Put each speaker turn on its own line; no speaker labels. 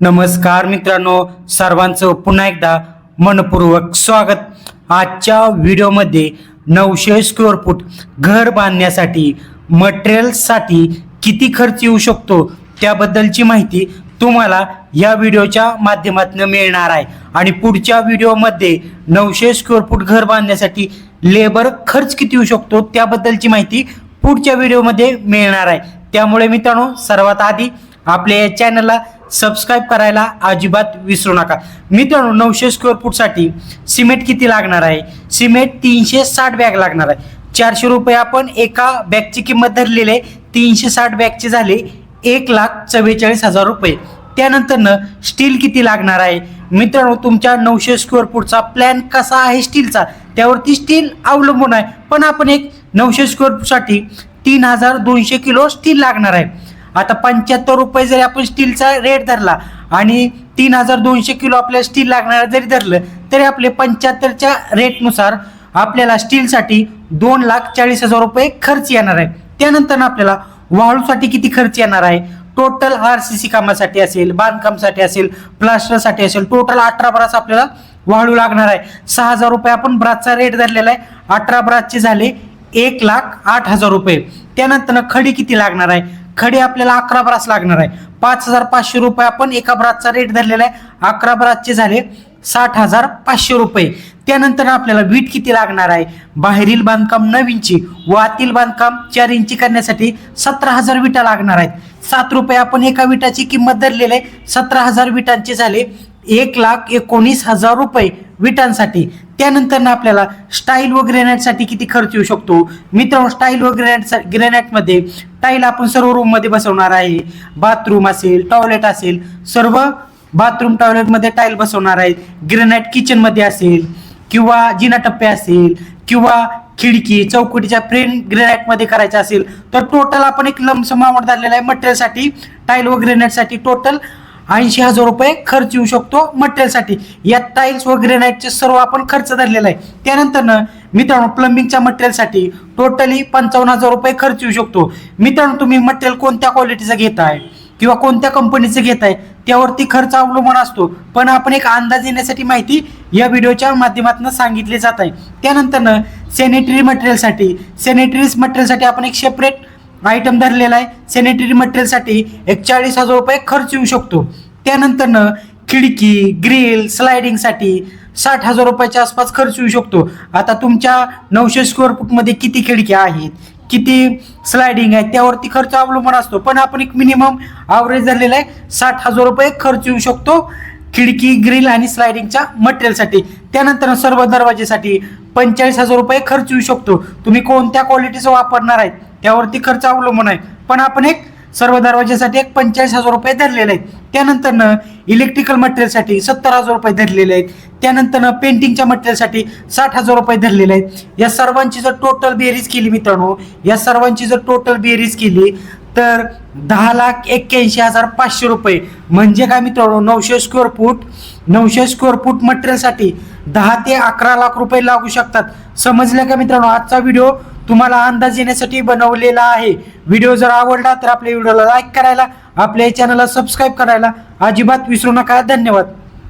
नमस्कार मित्रांनो सर्वांचं पुन्हा एकदा मनपूर्वक स्वागत. आजच्या व्हिडिओमध्ये नऊशे स्क्वेअर फूट घर बांधण्यासाठी मटेरियलसाठी किती खर्च येऊ शकतो त्याबद्दलची माहिती तुम्हाला या व्हिडिओच्या माध्यमातून मिळणार आहे. आणि पुढच्या व्हिडिओमध्ये नऊशे स्क्वेअर फूट घर बांधण्यासाठी लेबर खर्च किती येऊ शकतो त्याबद्दलची माहिती पुढच्या व्हिडिओमध्ये मिळणार आहे. त्यामुळे मित्रांनो सर्वात आधी आपल्या या चॅनलला सबस्क्राईब करायला अजिबात विसरू नका. मित्रांनो नऊशे स्क्वेअर फूटसाठी सिमेंट किती लागणार आहे? सिमेंट तीनशे साठ बॅग लागणार आहे. चारशे रुपये आपण एका बॅगची किंमत धरलेली आहे. तीनशे साठ बॅगचे झाले एक लाख चव्वेचाळीस हजार रुपये. त्यानंतरनं स्टील किती लागणार आहे? मित्रांनो तुमच्या नऊशे स्क्वेअर फूटचा प्लॅन कसा आहे स्टीलचा त्यावरती स्टील अवलंबून आहे. पण आपण एक नऊशे स्क्वेअर फूटसाठी तीन हजार दोनशे किलो स्टील लागणार आहे. आता पंच्याहत्तर रुपये जरी आपण स्टीलचा रेट धरला आणि तीन हजार दोनशे किलो आपल्याला स्टील लागणार जरी धरलं तरी आपले पंच्याहत्तरच्या रेटनुसार आपल्याला स्टीलसाठी दोन लाख चाळीस हजार रुपये खर्च येणार आहे. त्यानंतर आपल्याला वाळूसाठी किती खर्च येणार आहे? टोटल आर सी सी कामासाठी असेल बांधकामसाठी असेल प्लास्टरसाठी असेल टोटल अठरा ब्रास आपल्याला वाळू लागणार आहे. सहा हजार रुपये आपण ब्रासचा रेट धरलेला आहे. अठरा ब्रासचे झाले एक लाख आठ हजार रुपये. त्यानंतर खडी किती लागणार आहे? खडी आपल्याला अकरा ब्रास लागणार आहे. पाच हजार पाचशे रुपये आपण एका ब्रासचा रेट धरलेला आहे. अकरा ब्रासचे झाले साठ हजार पाचशे रुपये. त्यानंतर आपल्याला वीट किती लागणार आहे? बाहेरील बांधकाम नऊ इंची व आतील बांधकाम चार इंची करण्यासाठी सतरा हजार विटा लागणार आहेत. सात रुपये आपण एका विटाची किंमत धरलेली आहे. सतरा हजार विटांचे झाले एक लाख एकोणीस हजार रुपये विटांसाठी. त्यानंतर आपल्याला स्टाईल व ग्रेनाईटसाठी किती खर्च येऊ शकतो? मित्रांनो स्टाईल व ग्रेनाईट ग्रेनाईटमध्ये टाईल आपण सर्व रूममध्ये बसवणार आहे. बाथरूम असेल टॉयलेट असेल सर्व बाथरूम टॉयलेटमध्ये टाईल बसवणार आहेत. ग्रेनाईट किचनमध्ये असेल किंवा जिना टप्पे असेल किंवा खिडकी चौकटीच्या फ्रेम ग्रेनाईटमध्ये करायचं असेल तर टोटल आपण एक लमसम अमाऊंट झालेला आहे मटेरियलसाठी टाईल व ग्रेनाईटसाठी टोटल ऐंशी हजार रुपये खर्च येऊ शकतो मटेरियलसाठी. या टाईल्स व ग्रेनाईटचे सर्व आपण खर्च धरलेला आहे. त्यानंतरनं मित्रांनो प्लंबिंगच्या मटेरियलसाठी टोटली पंचावन्न हजार रुपये खर्च येऊ शकतो. मित्रांनो तुम्ही मटेरियल कोणत्या क्वालिटीचं घेताय किंवा कोणत्या कंपनीचं घेताय त्यावरती खर्च अवलंबून असतो. पण आपण एक अंदाज येण्यासाठी माहिती या व्हिडिओच्या माध्यमातून सांगितली जात आहे. त्यानंतरनं सॅनिटरी मटेरियलसाठी सॅनिटरी मटेरियलसाठी आपण एक सेपरेट आयटम धरलेला आहे. सॅनिटरी मटेरियलसाठी एक चाळीस हजार रुपये खर्च येऊ शकतो. त्यानंतरनं खिडकी ग्रिल स्लायडिंगसाठी साठ हजार रुपयाच्या आसपास खर्च येऊ शकतो. आता तुमच्या नऊशे स्क्वेअर फूटमध्ये किती खिडक्या आहेत? किती स्लायडिंग आहे? त्यावरती खर्च अवलंबून असतो. पण आपण एक मिनिमम ॲव्हरेज धरलेला आहे. साठ हजार रुपये खर्च येऊ शकतो खिडकी ग्रिल आणि स्लायडिंगच्या मटेरियलसाठी त्यानंतर सर्व दरवाजेसाठी पंचेचाळीस हजार रुपये खर्च येऊ शकतो. तुम्ही कोणत्या क्वालिटीचं वापरणार आहेत? त्यावरती खर्च अवलंबून आहे. पण आपण एक सर्व दरवाजासाठी एक पंचेचाळीस हजार रुपये धरलेले आहेत. त्यानंतरनं इलेक्ट्रिकल मटेरियलसाठी सत्तर हजार रुपये धरलेले आहेत. त्यानंतरनं पेंटिंगच्या मटेरियलसाठी साठ हजार रुपये धरलेले आहेत. या सर्वांची जर टोटल बेरीज केली मित्रांनो या सर्वांची जर टोटल बेरीज केली तर दहा लाख एक्क्याऐंशी हजार पाचशे रुपये. म्हणजे काय मित्रांनो नऊशे स्क्वेअर फूट नऊशे स्क्वेअर फूट मटेरियलसाठी दहा ते अकरा लाख रुपये लागू शकतात. समजलं का मित्रांनो? आजचा व्हिडिओ तुम्हाला अंदाज येण्यासाठी बनवलेला आहे. व्हिडिओ जर आवडला तर आपल्या व्हिडिओला लाईक करायला आपल्या चॅनलला सबस्क्राईब करायला अजिबात विसरू नका. धन्यवाद.